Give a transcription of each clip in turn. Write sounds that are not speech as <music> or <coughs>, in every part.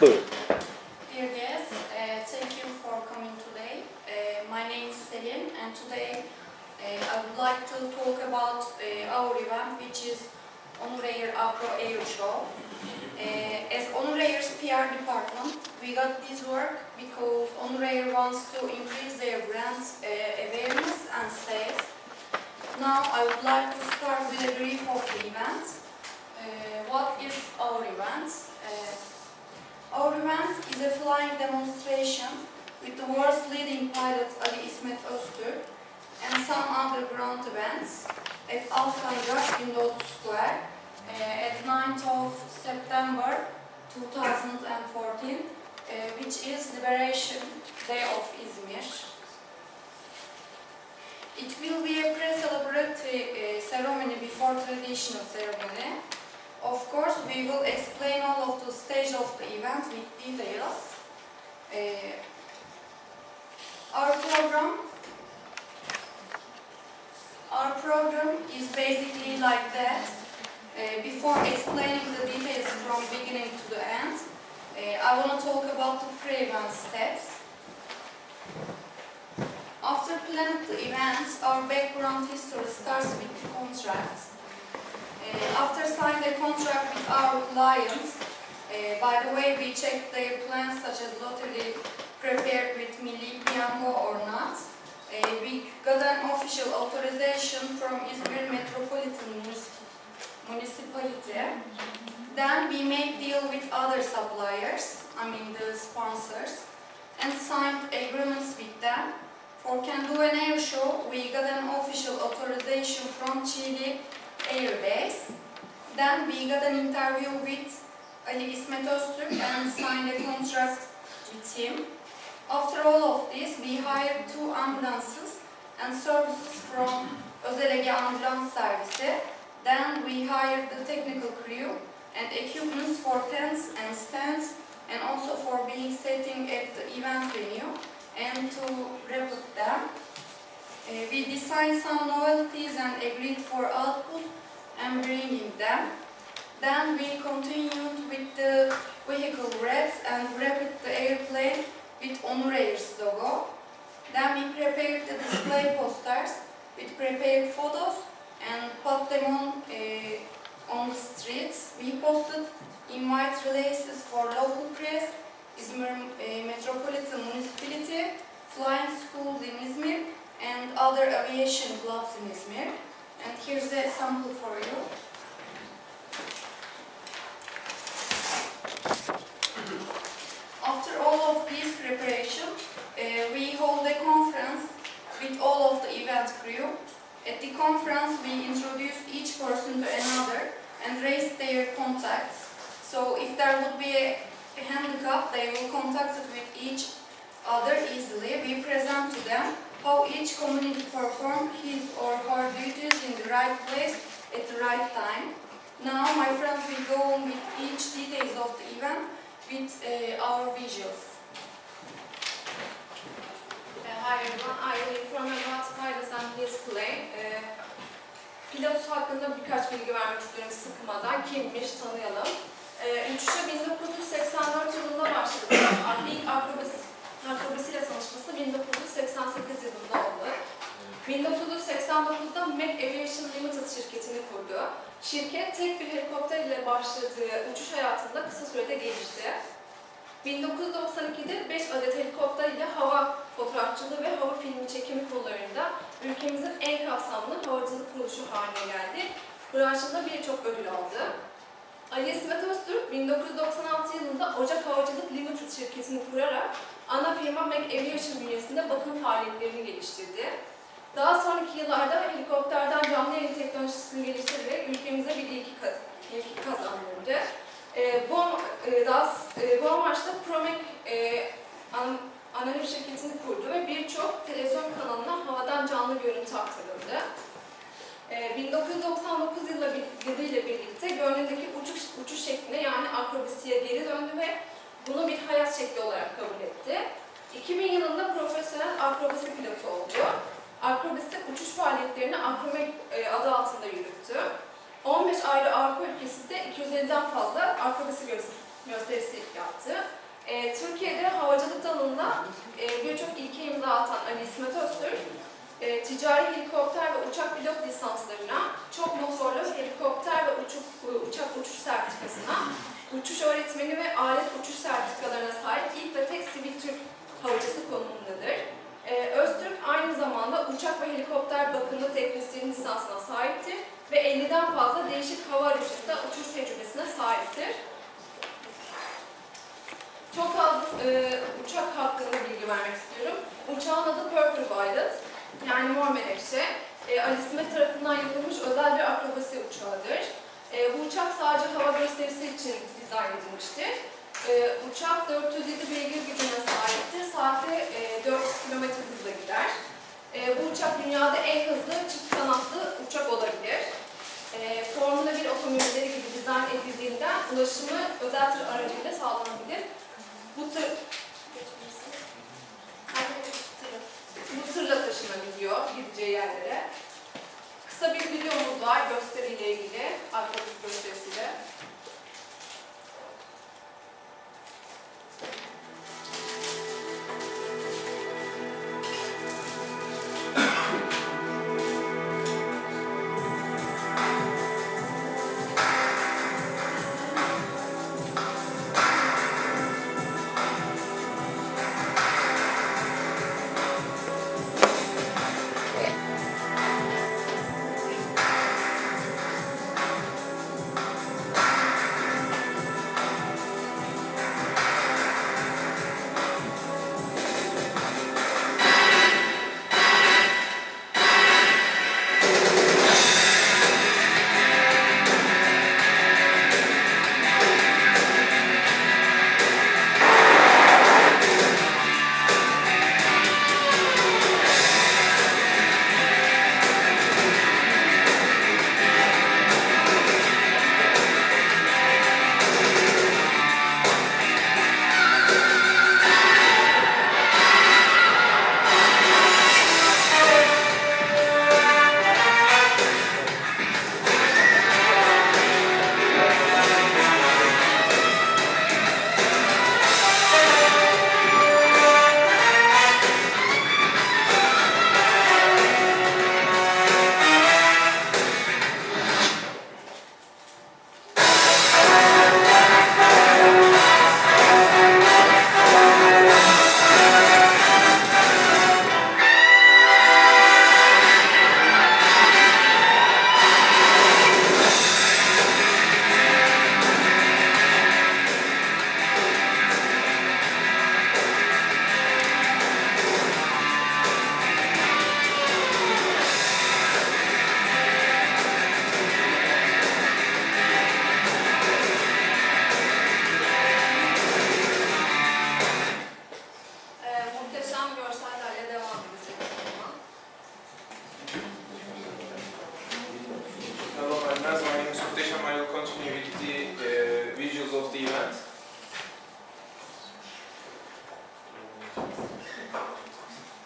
Buyurun. Dear guests, uh, thank you for coming today. Uh, my name is Selin and today uh, I would like to talk about uh, our event which is Onur Air Afro Air Show. Uh, as Onur Air's PR department, we got this work because Onur Air wants to increase their brand uh, awareness and sales. Now I would like to start with a brief of the event. What is our event? Our event is a flying demonstration with the world's leading pilot Ali İsmet Öztürk and some underground events at Alsancak Windows Square uh, at 9th of September 2014, uh, which is Liberation Day of Izmir. It will be a pre-celebratory uh, ceremony before traditional ceremony. Of course, we will explain all of the stage of the event with details. Uh, our program, our program is basically like that. Uh, before explaining the details from beginning to the end, uh, I want to talk about the pre-event steps. After planning the events, our background history starts with the contracts. After signing a contract with our clients, uh, by the way, we checked their plans such as lottery prepared with Milli Piyango or not. Uh, we got an official authorization from Izmir Metropolitan Municipality. Then we make deal with other suppliers, I mean the sponsors, and signed agreements with them. For Can Do an Air Show, we got an official authorization from Chile Airbase. Then we got an interview with Ali İsmet Öztürk and signed a contract with him. After all of this, we hired two ambulances and services from Özel Ambulance Service. Then we hired the technical crew and equipment for tents and stands and also for being setting at the event venue and to repeat them. Uh, we designed some novelties and agreed for output and bringing them. Then we continued with the vehicle wraps and wrapped the airplane with Onur Air's logo. Then we prepared the display <coughs> posters with prepared photos and put them on, uh, on the streets. We posted invite releases for local press, Izmir uh, Metropolitan Municipality, flying schools in Izmir, and other aviation clubs in Izmir. And here's a sample for you. After all of these preparation, uh, we hold a conference with all of the event crew. At the conference, we introduce each person to another and raise their contacts. So if there would be a handicap, they will contact it with each other easily. Of the event with uh, our visuals. Uh, Hi everyone, I will inform about Pilots and Display. Uh, Pilot hakkında birkaç bilgi vermek istiyorum sıkmadan. Kimmiş, tanıyalım. Uh, uçuşa 1984 yılında başladı. İlk akrobasi, akrobasiyle tanışması 1988 yılında oldu. 1989'da Mac Aviation Limited şirketini kurdu. Şirket tek bir helikopter ile başladığı uçuş hayatında kısa sürede gelişti. 1992'de 5 adet helikopter ile hava fotoğrafçılığı ve hava filmi çekimi kollarında ülkemizin en kapsamlı havacılık kuruluşu haline geldi. Branşında birçok ödül aldı. Ali İsmet Öztürk 1996 yılında Ocak Havacılık Limited şirketini kurarak ana firma Mac Aviation bünyesinde bakım faaliyetlerini geliştirdi. Daha sonraki yıllarda helikopterden canlı yayın teknolojisini geliştirerek ülkemize bir ilki, kaz ilki kazandırdı. Ee, bu, e, daha, e, bu amaçla Promek e, an, anonim şirketini kurdu ve birçok televizyon kanalına havadan canlı görüntü aktarıldı. Ee, 1999 yılı yılıyla birlikte gönlündeki uçuş, uçuş şekline yani akrobasiye geri döndü ve bunu bir hayat şekli olarak kabul etti. 2000 yılında profesyonel akrobasi pilotu oldu. Akrobaside uçuş faaliyetlerini Akromek e, adı altında yürüttü. 15 ayrı Avrupa ülkesinde 250'den fazla akrobasi gösterisi yaptı. E, Türkiye'de havacılık dalında e, birçok ilke imza atan Ali İsmet Öztürk, e, ticari helikopter ve uçak pilot lisanslarına, çok motorlu helikopter ve uçuk, uçak uçuş sertifikasına, uçuş öğretmeni ve alet uçuş sertifikalarına sahip ilk ve tek sivil Türk havacısı konumundadır. Ee, Öztürk aynı zamanda uçak ve helikopter bakımı teknisyeni lisansına sahiptir ve 50'den fazla değişik hava aracında uçuş tecrübesine sahiptir. Çok az e, uçak hakkında bilgi vermek istiyorum. Uçağın adı Purple Violet, yani mor menekşe. E, Ali İsmet tarafından yapılmış özel bir akrobasi uçağıdır. E, bu uçak sadece hava gösterisi için dizayn edilmiştir. E, uçak 407 beygir gücüne sahiptir. Saatte e, 400 km hızla gider. E, bu uçak dünyada en hızlı çift kanatlı uçak olabilir. E, Formula 1 otomobilleri gibi dizayn edildiğinden ulaşımı özel tır aracıyla sağlanabilir.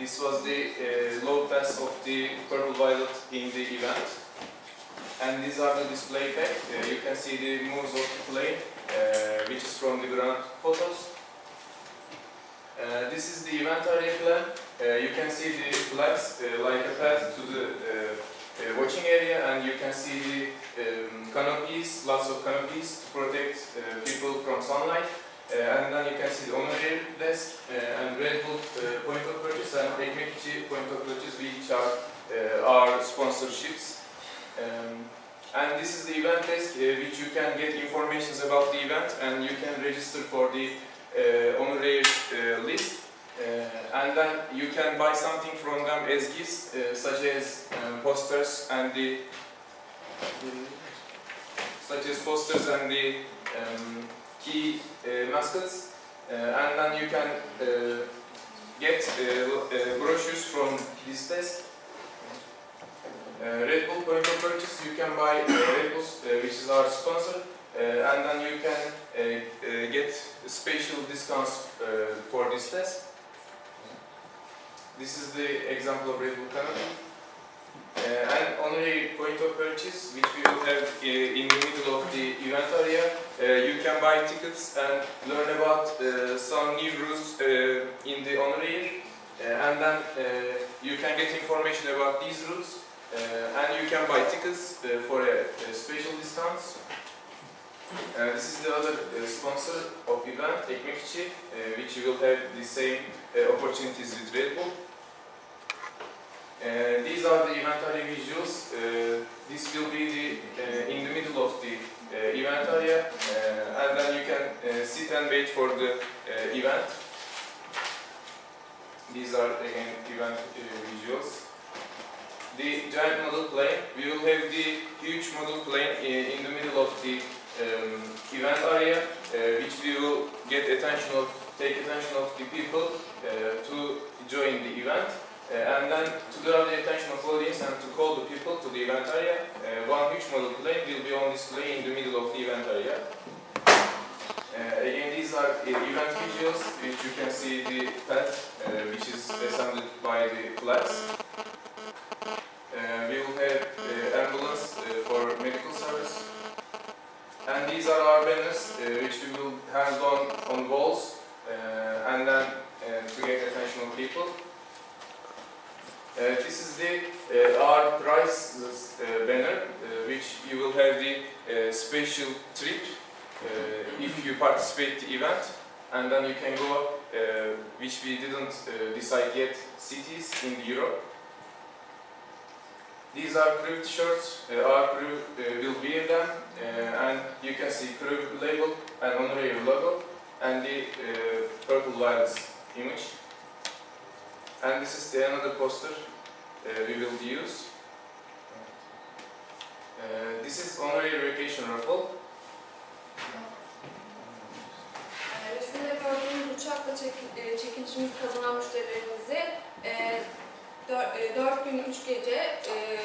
This was the uh, load test of the purple violet in the event. And these are the display pack. Uh, you can see the moves of the plane, uh, which is from the ground photos. Uh, this is the event area plan. Uh, you can see the flags uh, like a path to the watching area and you can see the um, canopies, lots of canopies to protect people from sunlight. And then you can see the honorary desk uh, and Red Bull uh, point of purchase point of purchase which are uh, our sponsorships. Um, and this is the event desk uh, which you can get informations about the event and you can register for the uh, honorary uh, list. Uh, and then you can buy something from them as gifts, uh, such as um, posters and the such as posters and the um, key uh, mascots. Uh, and then you can uh, get uh, uh, brochures from this test. Uh, Red Bull point of purchase, you can buy Red Bulls, uh, which is our sponsor, and then you can get special discounts for this test. This is the example of Red Bull Canada. Uh, and only point of purchase, which we will have uh, in the middle of the event area, uh, you can buy tickets and learn about some new uh, in the year. Uh, and then uh, you can get information about these routes uh, and you can buy tickets for a, a special discounts. Uh, this is the other uh, sponsor of event, Ekmekçi, uh, which will have the same uh, opportunities with Red Bull. Uh, these are the event area visuals. Uh, this will be the uh, in the middle of the uh, event area, uh, and then you can uh, sit and wait for the uh, event. These are again event uh, visuals. The giant model plane. We will have the huge model plane in, in the middle of the um, event area, uh, which we will get attention of, take attention of the people uh, to join the event. Uh, and then to draw the attention of audience and to call the people to the event area, uh, one huge model plane will be on display in the middle of the event area. Uh, again, these are event videos, which you can see the pad, uh, which is assembled by the flags. Uh, we will have uh, ambulance uh, for medical service. And these are our banners, uh, which we will hang on on walls, uh, and then uh, to get attention of people. Uh, this is the uh, our prize uh, banner, uh, which you will have the uh, special trip uh, if you participate the event, and then you can go, uh, which we didn't uh, decide yet, cities in Europe. These are crew shirts. Uh, our crew uh, will wear them, uh, and you can see crew label and honorary logo, and the uh, purple virus image. And this is the another poster we will use. This is honorary vacation raffle. Uçakla çek- e, çekilişimizi kazanan müşterilerimize e, 4 gün 3 gece e,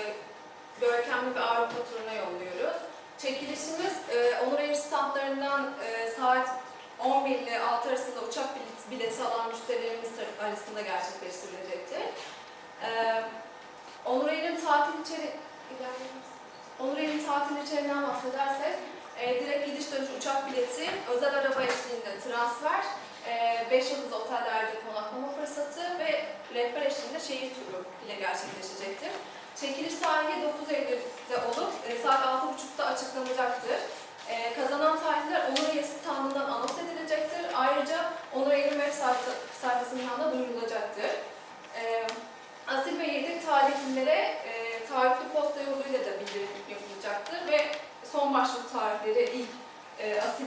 görkemli bir Avrupa turuna yolluyoruz. Çekilişimiz e, Onur Air standlarından e, saat 11 ile 6 arasında uçak bilet- bileti alan müşterilerimiz arasında gerçekleştirilecektir. E, Onur Air'in tatil içeri... Onur Air'in tatil içeriğinden bahsedersek, e, direkt gidiş dönüş uçak bileti, özel araba eşliğinde transfer, 5 yıldız otellerde konaklama fırsatı ve rehber eşliğinde şehir turu ile gerçekleşecektir. Çekiliş tarihi 9 Eylül'de olup e, saat 6.30'da açıklanacaktır. E, kazanan tarihler Onur Air standından anons edilecektir. Ayrıca Onur Air'in web sayfa- sayfasından da duyurulacaktır. E, asil ve yedek tarihlilere e, tarihli posta yoluyla da bildirim yapılacaktır ve son başvuru tarihleri ilk e, asil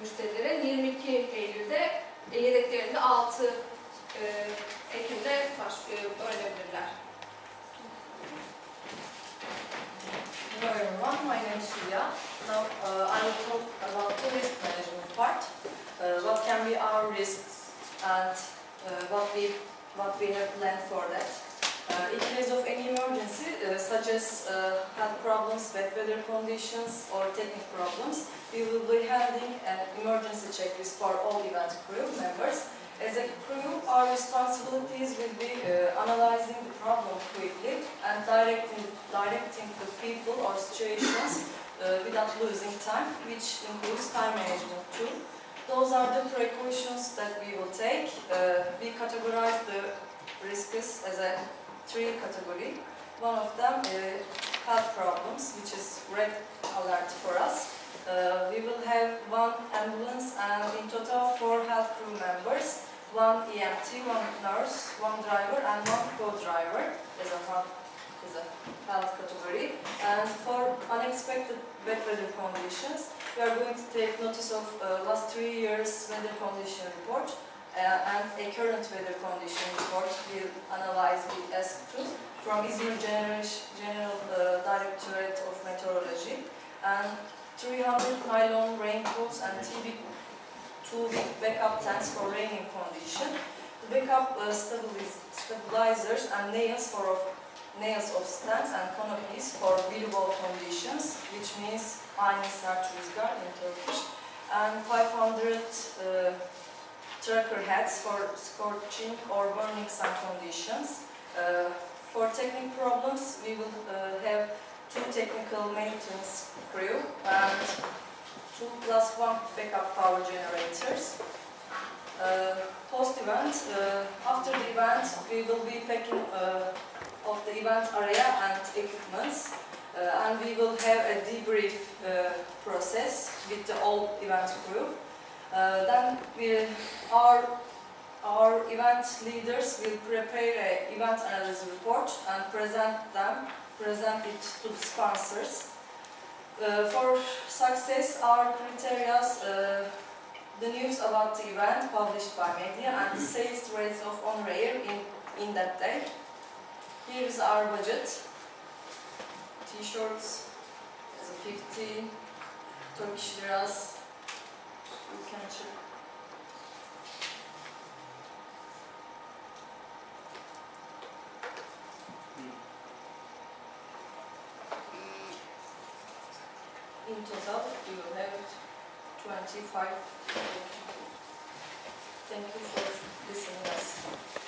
müşterilere 22 Eylül'de e, yedeklerinde 6 e, Ekim'de baş, e, öğrenebilirler. Hello everyone, my name is Julia. Now uh, I will talk about the risk management part. Uh, what can be our risks and uh, what we what we have planned for that. Uh, in case of any emergency, uh, such as uh, health problems, bad weather conditions, or technical problems, we will be having an emergency checklist for all event crew members. As a crew, our responsibilities will be uh, analyzing the problem quickly and directing, directing the people or situations uh, without losing time, which includes time management too. Those are the precautions that we will take. Uh, we categorize the risks as a three category. One of them uh, health problems, which is red alert for us. Uh, we will have one ambulance and in total four health crew members, one EMT, one nurse, one driver and one co-driver as a health, a health category. And for unexpected wet weather conditions, we are going to take notice of uh, last three years weather condition report and a current weather condition report will analyze the S2 from İzmir General, General uh, Directorate of Meteorology and 300 nylon raincoats and two big backup tanks for raining condition. Backup uh, stabilizers and nails for of, nails of stands and canopies for visible conditions, which means aynı sert rüzgar in Turkish, and 500 uh, tracker hats for scorching or burning sun conditions. Uh, for technical problems, we will uh, have two technical maintenance crew and two plus one backup power generators. Uh, post event, uh, after the event, we will be packing uh, of the event area and equipments, uh, and we will have a debrief process with the all event crew. Uh, then we, our our event leaders will prepare a event analysis report and present them, present it to the sponsors. Uh, for success, our criteria, uh, the news about the event published by media and the sales rates of on-rail in, in that day. Here is our budget. T-shirts as a 50, Turkish liras. Can check. Hmm. In total, you will have 25. Thank you for